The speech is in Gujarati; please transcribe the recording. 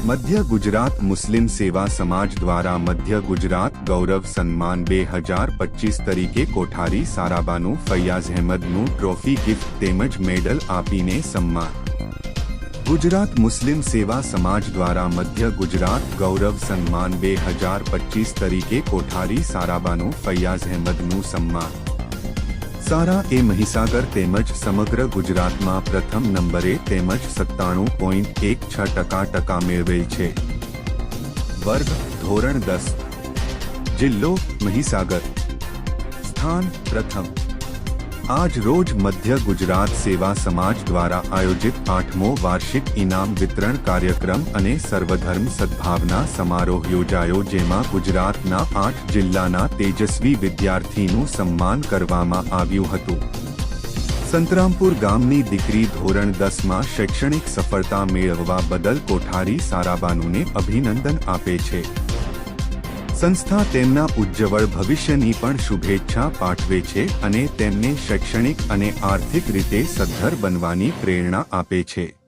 મધ્ય ગુજરાત મુસ્લિમ સેવા સમાજ દ્વારા મધ્ય ગુજરાત ગૌરવ સન્માન બે હજાર પચીસ તરીકે કોઠારી સારાબાનું ફૈયાઝ અહેમદનું ટ્રોફી ગિફ્ટ તેમજ મેડલ આપીને સન્માન ગુજરાત મુસ્લિમ સેવા સમાજ દ્વારા મધ્ય ગુજરાત ગૌરવ સન્માન બે હજાર પચીસ તરીકે કોઠારી સારાબાનું ફૈયાઝ અહેમદનું સન્માન સારા એ મહીસાગર તેમજ સમગ્ર ગુજરાતમાં પ્રથમ નંબરે તેમજ સત્તાણું પોઈન્ટ એક છ ટકા ટકા મેળવેલ છે. વર્ગ ધોરણ દસ. જિલ્લો મહીસાગર. સ્થાન પ્રથમ. આજ રોજ મધ્ય ગુજરાત સેવા સમાજ દ્વારા આયોજિત આઠમો વાર્ષિક ઇનામ વિતરણ કાર્યક્રમ અને સર્વધર્મ સદભાવના સમારોહ યોજાયો, જેમાં ગુજરાતના આઠ જિલ્લાના તેજસ્વી વિદ્યાર્થીનું સન્માન કરવામાં આવ્યું હતું. સંતરામપુર ગામની દીકરી ધોરણ દસમાં શૈક્ષણિક સફળતા મેળવવા બદલ કોઠારી સારાબાનુને અભિનંદન આપે છે. સંસ્થા તેમના ઉજ્જવળ ભવિષ્યની પણ શુભેચ્છા પાઠવે છે અને તેમને શૈક્ષણિક અને આર્થિક રીતે સદ્ધર બનવાની પ્રેરણા આપે છે.